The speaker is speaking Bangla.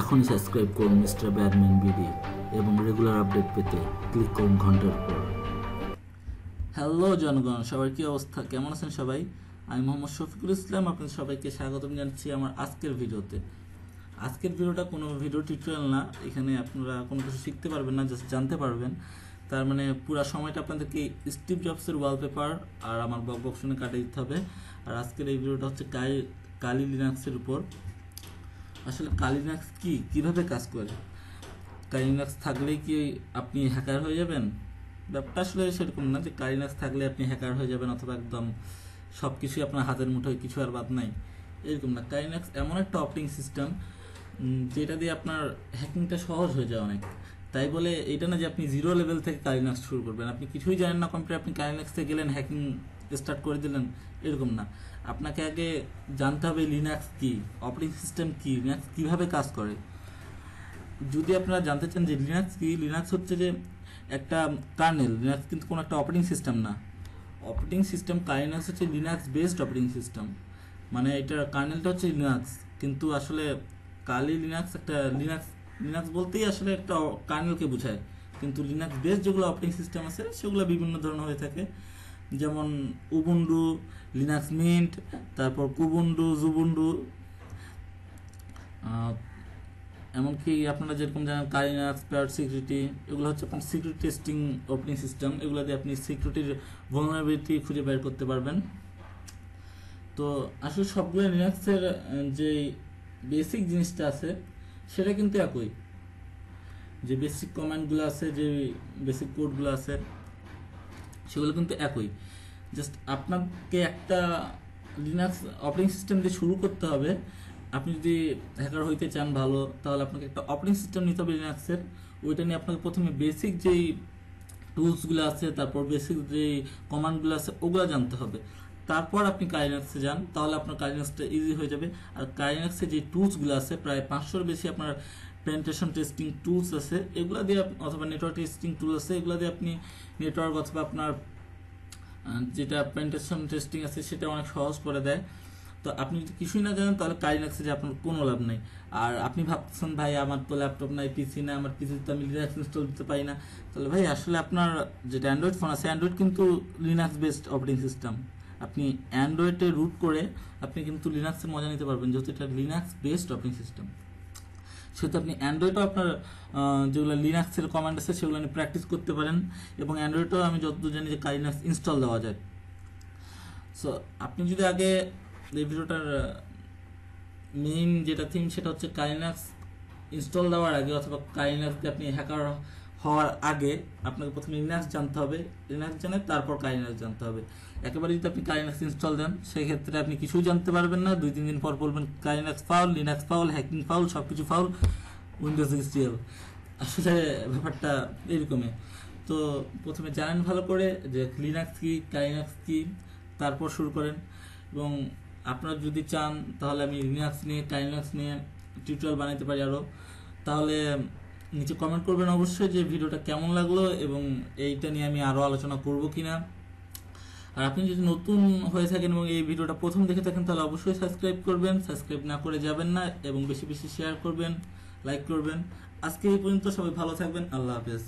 এখনই সাবস্ক্রাইব করুন মিস্টার ব্যাডম্যান বিডি এবং রেগুলার আপডেট পেতে ক্লিক করুন ঘণ্টার পর হ্যালো জনগণ, সবার কি অবস্থা? কেমন আছেন সবাই? আমি মোহাম্মদ শফিকুল ইসলাম, আপনাদের সবাইকে স্বাগতম জানাচ্ছি আমার আজকের ভিডিওতে। আজকের ভিডিওটা কোনো ভিডিও টিউটোরিয়াল না, এখানে আপনারা কোনো কিছু শিখতে পারবেন না জাস্ট জানতে পারবেন। তার মানে পুরো সময়টা আপনাদেরকে স্টিভ জবসের ওয়ালপেপার আর আমার বক বক কাটিয়ে দিতে হবে। আর আজকের এই ভিডিওটা হচ্ছে কালি লিনাক্সের উপর। আসলে কালিনাক্স কি? কীভাবে কাজ করে? কালিনাক্স থাকলেই কি আপনি হ্যাকার হয়ে যাবেন? ব্যাপারটা আসলে সেরকম না যে কালিনাক্স থাকলে আপনি হ্যাকার হয়ে যাবেন অথবা একদম সব কিছুই আপনার হাতের মুঠোয় কিছু আর বাদ নাই। এরকম না। কালিনাক্স এমন একটা অপারেটিং সিস্টেম যেটা দিয়ে আপনার হ্যাকিংটা সহজ হয়ে যায় অনেক। তাই বলে এটা না যে আপনি জিরো লেভেল থেকে কালিনাক্স শুরু করবেন। আপনি কিছুই জানেন না কম্পিউটার আপনি কালিনাক্সে গেলেন হ্যাকিং স্টার্ট করে দিলেন, এরকম না। আপনাকে আগে জানতে হবে লিনাক্স কি অপারেটিং সিস্টেম কি লিনাক্স কীভাবে কাজ করে। যদি আপনারা জানতে চান যে লিনাক্স কি লিনাক্স হচ্ছে যে একটা কার্নেল লিনাক্স কিন্তু কোনো একটা অপারেটিং সিস্টেম না। অপারেটিং সিস্টেম কাইনাক্স হচ্ছে লিনাক্স বেসড অপারেটিং সিস্টেম মানে এটার কার্নেলটা হচ্ছে লিনাক্স কিন্তু আসলে কালি লিনাক্স একটা লিনাক্স লিনাক্স বলতেই আসলে একটা কার্নেলকে বোঝায়। কিন্তু লিনাক্স বেসড যেগুলো অপারেটিং সিস্টেম আছে, সেগুলো বিভিন্ন ধরনের হয়ে থাকে। যেমন উবুন্ডু লিনাক্স মিন্ট তারপর কুবুন্ডু জুবুন্ডু এমনকি আপনারা যেরকম জানেন কাইনাক্স প্যাড সিকিউরিটি এগুলো হচ্ছে আপনার সিকিউরিটি টেস্টিং অপারেটিং সিস্টেম এগুলো দিয়ে আপনি সিকিউরিটির ভলনারেবিলিটি খুঁজে বের করতে পারবেন। তো আসলে সবগুলো লিনাক্সের যে বেসিক জিনিসটা আছে, সেটা কিন্তু একই। যে বেসিক কমান্ডগুলো আছে, যে বেসিক কোডগুলো আছে সেগুলো কিন্তু একই। জাস্ট আপনাকে একটা লিনাক্স অপারেটিং সিস্টেম দিয়ে শুরু করতে হবে। আপনি যদি হ্যাকার হইতে চান ভালো, তাহলে আপনাকে একটা অপারেটিং সিস্টেম নিতে হবে লিনাক্সের ওইটা নিয়ে আপনাকে প্রথমে বেসিক যেই টুলসগুলো আছে, তারপর বেসিক যেই কমান্ডগুলো আছে, ওগুলো জানতে হবে। তারপর আপনি কাইনাক্সে যান, তাহলে আপনার কাইনাক্সটা ইজি হয়ে যাবে। আর কাইনাক্সে যে টুলসগুলো আছে, প্রায় পাঁচশোর বেশি আপনার পেন্টেশন টেস্টিং টুলস আছে, এগুলো দিয়ে অথবা নেটওয়ার্ক টেস্টিং টুল আছে, এগুলো দিয়ে আপনি নেটওয়ার্ক অথবা আপনার যেটা পেন্টেশন টেস্টিং আছে, সেটা অনেক সহজ করে দেয়। তো আপনি যদি কিছুই না জানেন, তাহলে কাইনাক্সে যে আপনার কোনো লাভ নেই। আর আপনি ভাবতেছেন, ভাই, আমার তো ল্যাপটপ নাই পিসি না আমার পিসিতে আমি লিনাক্স ইনস্টল দিতে পারি না। তাহলে ভাই, আসলে আপনার যেটা অ্যান্ড্রয়েড ফোন আছে অ্যান্ড্রয়েড কিন্তু লিনাক্স বেসড অপারেটিং সিস্টেম আপনি অ্যান্ড্রয়েডে রুট করে আপনি কিন্তু লিনাক্সের মজা নিতে পারবেন, যেহেতু এটা লিনাক্স বেসড অপারেটিং সিস্টেম সেহেতু আপনি অ্যান্ড্রয়েডও আপনার যেগুলো লিনাক্সের কমান্ড আছে, সেগুলো আপনি প্র্যাকটিস করতে পারেন এবং অ্যান্ড্রয়েডও আমি যতদূর জানি যে কাইনাক্স ইনস্টল দেওয়া যায়। সো আপনি যদি আগে এই ভিডিওটার মেইন যেটা থিম সেটা হচ্ছে কাইনাক্স ইনস্টল দেওয়ার আগে অথবা কাইনাক্সকে আপনি হ্যাকার হওয়ার আগে আপনাকে প্রথমে লিনাক্স জানতে হবে। লিনাক্স জানে, তারপর কাইনাক্স জানতে হবে। একেবারে যদি আপনি কাইনাক্স ইনস্টল দেন সেই ক্ষেত্রে আপনি কিছুই জানতে পারবেন না। দুই, তিন দিন পর বলবেন কাইনাক্স foul Linux foul hacking foul সব কিছু ফাউল উইন্ডোজ এক্সটিএল আসলে ব্যাপারটা এরকমই। তো প্রথমে জানেন ভালো করে যে লিনাক্স কি কাইনাক্স কি, তারপর শুরু করেন। এবং আপনারা যদি চান, তাহলে আমি লিনাক্স নিয়ে কাইনাক্স নিয়ে টিউটোরিয়াল বানাইতে পারি আরও তাহলে নিচে কমেন্ট করবেন অবশ্যই যে ভিডিওটা কেমন লাগল এবং এইটা নিয়ে আমি আরও আলোচনা করব কি না আর আপনি যদি নতুন হয়ে থাকেন এবং এই ভিডিওটা প্রথম দেখে থাকেন, তাহলে অবশ্যই সাবস্ক্রাইব করবেন। সাবস্ক্রাইব না করে যাবেন না এবং বেশি বেশি শেয়ার করবেন লাইক করবেন। আজকে এই পর্যন্ত সবাই ভালো থাকবেন। আল্লাহ হাফেজ।